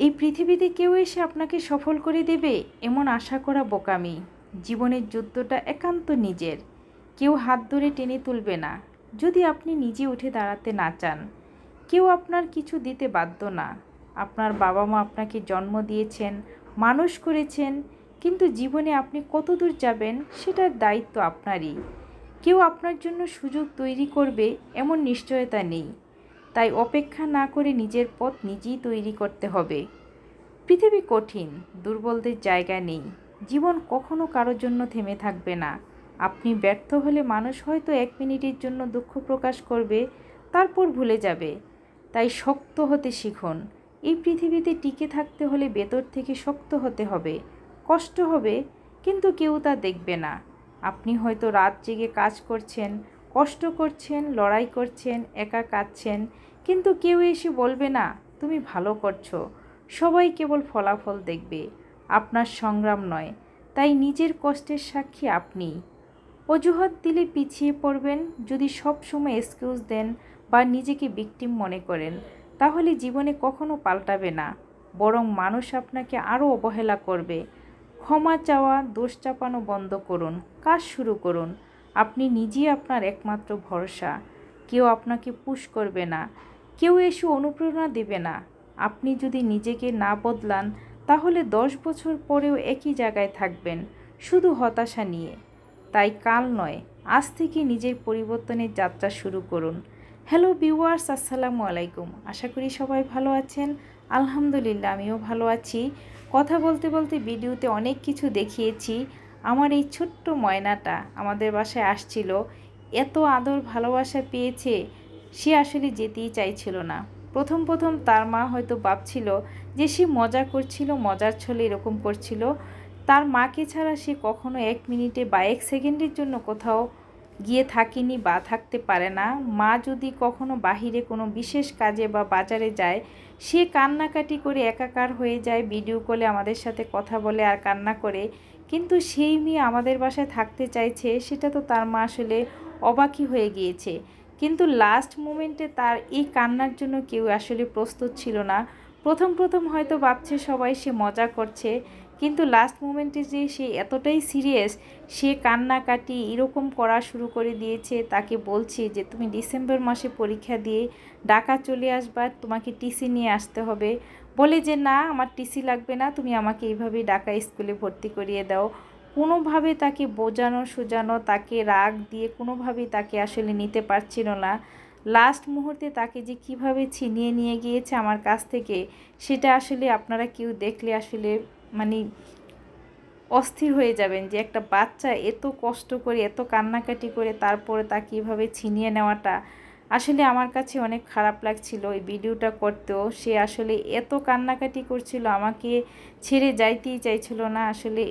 এই পৃথিবীতে কেউ এসে আপনাকে সফল করে দেবে এমন আশা করা বোকামি। জীবনের যুদ্ধটা একান্ত নিজের। কেউ হাত ধরে টেনে তুলবে না। যদি আপনি নিজে উঠে দাঁড়াতে না চান, কেউ আপনার কিছু দিতে বাধ্য না। আপনার বাবা মা আপনাকে জন্ম দিয়েছেন, মানুষ করেছেন, কিন্তু জীবনে আপনি কত দূর যাবেন সেটার দায়িত্ব আপনারই। কেউ আপনার জন্য সুযোগ তৈরি করবে এমন নিশ্চয়তা নেই। তাই অপেক্ষা না করে নিজের পথ নিজেই তৈরি করতে হবে। পৃথিবী কঠিন, দুর্বলদের জায়গা নেই। জীবন কখনো কারোর জন্য থেমে থাকবে না। আপনি ব্যর্থ হলে মানুষ হয়তো এক মিনিটের জন্য দুঃখ প্রকাশ করবে, তারপর ভুলে যাবে। তাই শক্ত হতে শিখুন। এই পৃথিবীতে টিকে থাকতে হলে ভেতর থেকে শক্ত হতে হবে। কষ্ট হবে, কিন্তু কেউ তা দেখবে না। আপনি হয়তো রাত জেগে কাজ করছেন কষ্ট করছেন, লড়াই করছেন, একা কাঁদছেন, কিন্তু কেউ এসে বলবে না, তুমি ভালো করছ। সবাই কেবল ফলাফল দেখবে। আপনার সংগ্রাম নয়, তাই নিজের কষ্টের সাক্ষী আপনি। অজুহাত দিলে পিছিয়ে পড়বেন, যদি সব সময় এক্সকিউজ দেন বা নিজেকে বিক্টিম মনে করেন, তাহলে জীবনে কখনো পাল্টাবে না। বরং মানুষ আপনাকে আরও অবহেলা করবে। ক্ষমা চাওয়া, দোষ চাপানো বন্ধ করুন, কাজ শুরু করুন। আপনি নিজেই আপনার একমাত্র ভরসা। কেউ আপনাকে পুশ করবে না। কেউ এসে অনুপ্রেরণা দেবে না। আপনি যদি নিজেকে না বদলান, তাহলে দশ বছর পরেও একই জায়গায় থাকবেন, শুধু হতাশা নিয়ে। তাই কাল নয়, আজ থেকে নিজের পরিবর্তনের যাত্রা শুরু করুন। হ্যালো ভিউয়ার্স আসসালামু আলাইকুম। আশা করি সবাই ভালো আছেন। আলহামদুলিল্লাহ, আমিও ভালো আছি। কথা বলতে বলতে ভিডিওতে অনেক কিছু দেখিয়েছি। আমার এই ছোট্ট ময়নাটা আমাদের বাসায় আসছিল, এত আদর ভালোবাসা পেয়েছে, সে আসলে যেতেই চাইছিল না। প্রথম প্রথম তার মা হয়তো ভাবছিল যে সে মজা করছিল, মজার ছলে এরকম করছিল। তার মাকে ছাড়া সে কখনো এক মিনিটে বা এক সেকেন্ডের জন্য কোথাও গিয়ে থাকেনি বা থাকতে পারে না। মা যদি কখনো বাহিরে কোনো বিশেষ কাজে বা বাজারে যায়, সে কান্নাকাটি করে একাকার হয়ে যায় ভিডিও কলে আমাদের সাথে কথা বলে আর কান্না করে। কিন্তু সেই মেয়ে আমাদের বাসায় থাকতে চাইছে, সেটা তো তার মা আসলে অবাকই হয়ে গিয়েছে। কিন্তু লাস্ট মোমেন্টে তার এই কান্নার জন্য কেউ আসলে প্রস্তুত ছিল না। প্রথম প্রথম হয়তো ভাবছে সবাই সে মজা করছে। কিন্তু লাস্ট মোমেন্টে যে সে এতটাই সিরিয়াস সে কান্নাকাটি এরকম করা শুরু করে দিয়েছে, তাকে বলছি যে, তুমি ডিসেম্বর মাসে পরীক্ষা দিয়ে ঢাকা চলে আসবা, তোমাকে টিসি নিয়ে আসতে হবে। বলে যে, না, আমার টিসি লাগবে না, তুমি আমাকে এইভাবেই ঢাকা স্কুলে ভর্তি করিয়ে দাও। কোনোভাবে তাকে বোঝানো, সোজানো, তাকে রাগ দিয়ে কোনোভাবেই তাকে আসলে নিতে পারছিল না। লাস্ট মুহূর্তে তাকে যে কীভাবে ছিনিয়ে নিয়ে গিয়েছে আমার কাছ থেকে, সেটা আসলে আপনারা কেউ দেখলে আসলে মানে অস্থির হয়ে যাবেন যে একটা বাচ্চা এত কষ্ট করে, এত কান্নাকাটি করে তারপরে তা কীভাবে ছিনিয়ে নেওয়াটা আসলে আমার কাছে অনেক খারাপ লাগছিল এই ভিডিওটা করতেও। সে আসলে এত কান্নাকাটি করছিল, আমাকে ছেড়ে যাইতেই চাইছিল না। আসলে